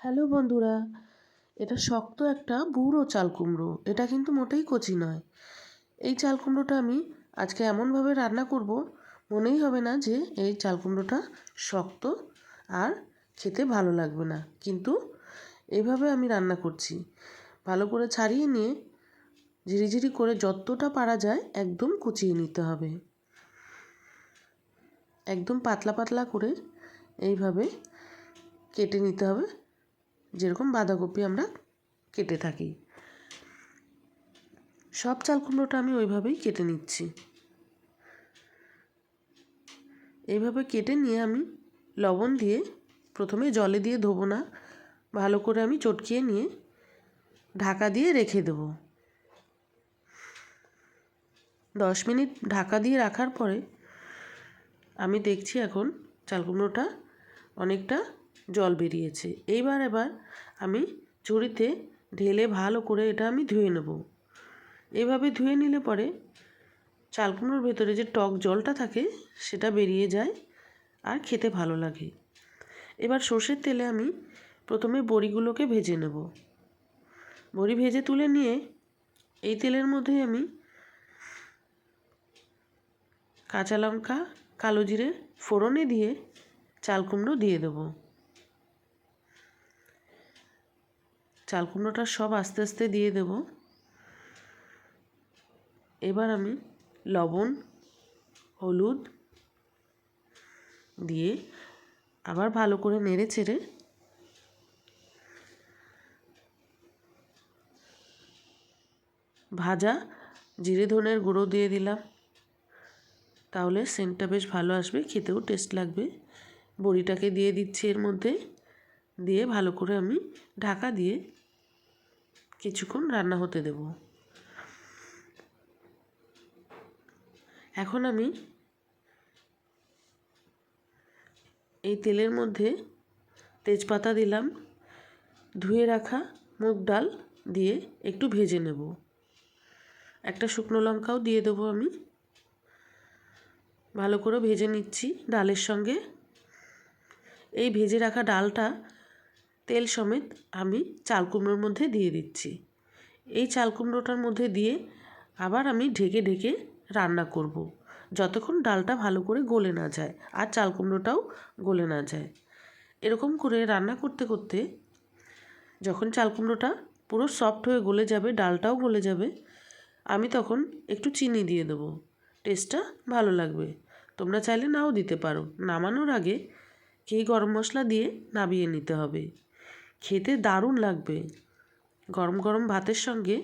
Hello বন্ধুরা, এটা শক্ত একটা বুড়ো চাল কুমড়ো। এটা কিন্তু মোটেই কচি নয়। এই চাল কুমড়োটা আমি আজকে এমনভাবে রান্না করব, মনেই হবে না যে এই চাল কুমড়োটা শক্ত আর খেতে ভালো লাগবে না। কিন্তু এইভাবে আমি রান্না করছি। ভালো করে ছাড়িয়ে নিয়ে ঝিরিঝিরি করে যতটা পারা যায় একদম কুচিয়ে নিতে হবে। একদম পাতলা পাতলা করে এইভাবে কেটে নিতে হবে। যেরকম বাঁধাকপি আমরা কেটে থাকি। সব চাল কুমড়োটা আমি ওইভাবেই কেটে নিচ্ছি। এইভাবে কেটে নিয়ে আমি লবণ দিয়ে প্রথমে জলে দিয়ে ধোবো না, ভালো করে আমি চটকিয়ে নিয়ে ঢাকা দিয়ে রেখে দেবো। দশ মিনিট ঢাকা দিয়ে রাখার পরে আমি দেখছি এখন চাল কুমড়োটা অনেকটা জল বেরিয়েছে। এইবার এবার আমি ঝুড়িতে ঢেলে ভালো করে এটা আমি ধুয়ে নেব। এভাবে ধুয়ে নিলে পরে চাল কুমড়োর ভেতরে যে টক জলটা থাকে, সেটা বেরিয়ে যায় আর খেতে ভালো লাগে। এবার সর্ষের তেলে আমি প্রথমে বড়িগুলোকে ভেজে নেব। বড়ি ভেজে তুলে নিয়ে এই তেলের মধ্যে আমি কাঁচা লঙ্কা, কালো জিরে ফোড়নে দিয়ে চাল কুমড়ো দিয়ে দেবো। চাল সব আস্তে আস্তে দিয়ে দেব। এবার আমি লবণ, হলুদ দিয়ে আবার ভালো করে নেড়ে চেড়ে ভাজা জিরে ধনের গুঁড়ো দিয়ে দিলাম। তাহলে সেন্টটা বেশ ভালো আসবে, খেতেও টেস্ট লাগবে। বড়িটাকে দিয়ে দিচ্ছি এর মধ্যে। দিয়ে ভালো করে আমি ঢাকা দিয়ে কিছুক্ষণ রান্না হতে দেব। এখন আমি এই তেলের মধ্যে তেজপাতা দিলাম, ধুয়ে রাখা মুগ ডাল দিয়ে একটু ভেজে নেব। একটা শুকনো লঙ্কাও দিয়ে দেবো আমি। ভালো করে ভেজে নিচ্ছি ডালের সঙ্গে। এই ভেজে রাখা ডালটা তেল সমেত আমি চাল কুমড়োর মধ্যে দিয়ে দিচ্ছি। এই চাল কুমড়োটার মধ্যে দিয়ে আবার আমি ঢেকে ঢেকে রান্না করব। যতক্ষণ ডালটা ভালো করে গলে না যায় আর চাল কুমড়োটাও গলে না যায়। এরকম করে রান্না করতে করতে যখন চাল কুমড়োটা পুরো সফট হয়ে গলে যাবে, ডালটাও গলে যাবে, আমি তখন একটু চিনি দিয়ে দেবো। টেস্টটা ভালো লাগবে। তোমরা চাইলে নাও দিতে পারো। নামানোর আগে ঘি, গরম মশলা দিয়ে নামিয়ে নিতে হবে। খেতে দারুণ লাগবে। গরম গরম ভাতের সঙ্গে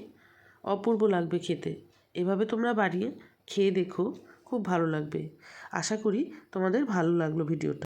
অপূর্ব লাগবে খেতে। এভাবে তোমরা বাড়িয়ে খেয়ে দেখো, খুব ভালো লাগবে। আশা করি তোমাদের ভালো লাগল ভিডিওটা।